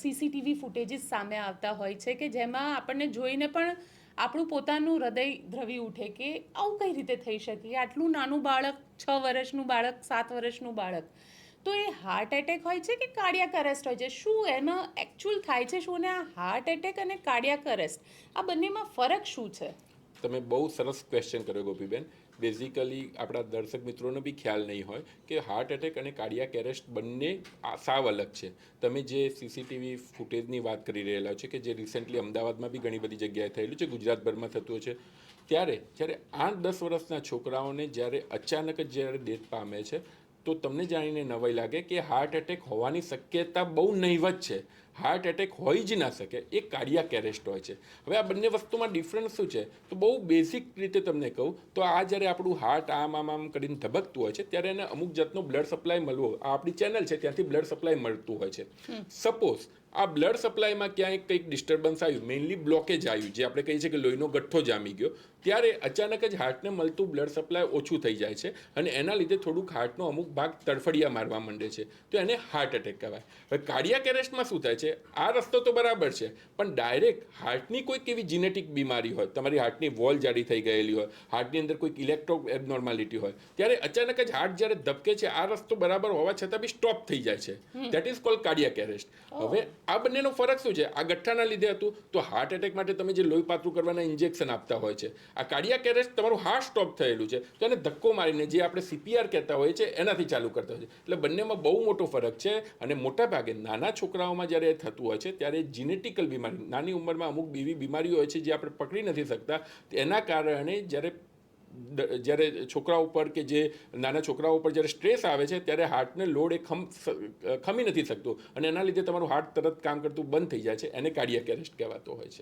CCTV footages સામે આવતા હોય છે કે જેમાં આપણને જોઈને પણ આપણું પોતાનું હૃદય ધ્રવી ઉઠે કે આવું કઈ રીતે થઈ શકે? આટલું નાનું બાળક, છ વર્ષનું બાળક, સાત વર્ષનું બાળક. તો એ હાર્ટ એટેક હોય છે કે કાર્ડિયાક અરેસ્ટ હોય છે? શું એમાં એકચ્યુઅલ થાય છે? શું અને આ હાર્ટ એટેક અને કાર્ડિયાક અરેસ્ટ આ બંનેમાં ફરક શું છે? તમે બહુ સરસ ક્વેશ્ચન કર્યો ગોપીબેન. બેઝિકલી આપણા દર્શક મિત્રોને બી ખ્યાલ નહીં હોય કે હાર્ટ એટેક અને કાર્ડિયાક એરેસ્ટ બંને સાવ અલગ છે. તમે જે સીસીટીવી ફૂટેજની વાત કરી રહેલા છો કે જે રિસેન્ટલી અમદાવાદમાં બી ઘણી બધી જગ્યાએ થયેલું છે, ગુજરાતભરમાં થતું છે, ત્યારે જ્યારે આઠ દસ વર્ષના છોકરાઓને જ્યારે અચાનક જ જ્યારે ડેથ પામે છે તો તમને જાણીને નવાઈ લાગે કે હાર્ટ એટેક હોવાની શક્યતા બહુ નહીવત છે. હાર્ટ એટેક હોઈ જ ના શકે એ કાર્ડિયાક એરેસ્ટ હોય છે. હવે આ બંને વસ્તુમાં ડિફરન્સ શું છે? તો બહુ બેઝિક રીતે તમને કહું તો આ જ્યારે આપણું હાર્ટ આમ આમ આમ કરીને ધબકતું હોય છે ત્યારે એને અમુક જાતનો બ્લડ સપ્લાય મળવો આ આપણી ચેનલ છે ત્યાંથી બ્લડ સપ્લાય મળતું હોય છે. સપોઝ આ બ્લડ સપ્લાયમાં ક્યાંય કંઈક ડિસ્ટર્બન્સ આવ્યું? મેઇનલી બ્લોકેજ આવ્યું જે આપણે કહીએ છીએ કે લોહીનો ગઠ્ઠો જામી ગયો. ત્યારે અચાનક જ હાર્ટને મળતું બ્લડ સપ્લાય ઓછું થઈ જાય છે અને એના લીધે થોડુંક હાર્ટનો અમુક ભાગ તડફડિયા મારવા માંડે છે. તો એને હાર્ટ એટેક કહેવાય. હવે કાર્ડિયાક એરેસ્ટમાં શું થાય છે? આ રસ્તો તો બરાબર છે પણ ડાયરેક્ટ હાર્ટની કોઈક એવી જીનેટિક બીમારી હોય તમારી હાર્ટની વોલ જાડી થઈ ગયેલી હોય હાર્ટની અંદર કોઈક ઇલેક્ટ્રો એબનોર્માલિટી હોય ત્યારે અચાનક જ હાર્ટ જ્યારે ધબકે છે આ રસ્તો બરાબર હોવા છતાં બી સ્ટોપ થઈ જાય છે. That is call cardiac arrest હવે આ બંનેનો ફરક શું છે? આ ગઠ્ઠાના લીધે હતું, તો હાર્ટ એટેક માટે તમે જે લોહી પાતળું કરવાના ઇન્જેક્શન આપતા હોય છે, આ કાર્ડિયાક એરેસ્ટ તમારું હાર્ટ સ્ટોપ થયેલું છે, તો એને ધક્કો મારીને જે આપણે સીપીઆર કહેતા હોઈએ છીએ, એનાથી ચાલુ કરતા હોય છે. એટલે બંનેમાં બહુ મોટો ફરક છે અને મોટા ભાગે નાના છોકરાઓમાં જ્યારે એ થતું હોય છે, ત્યારે જીનેટિકલ બીમારી, નાની ઉંમરમાં અમુક બીવી બીમારીઓ હોય છે જે આપણે પકડી નથી શકતા એના કારણે જ્યારે જ્યારે છોકરાઓ ઉપર કે જે નાના છોકરાઓ ઉપર જ્યારે સ્ટ્રેસ આવે છે, ત્યારે હાર્ટને લોડ એ ખમ ખમી નથી શકતો. અને એના લીધે તમારું હાર્ટ તરત કામ કરતું બંધ થઈ જાય છે, એને કાર્ડિયાક એરેસ્ટ કહેવાતો હોય છે.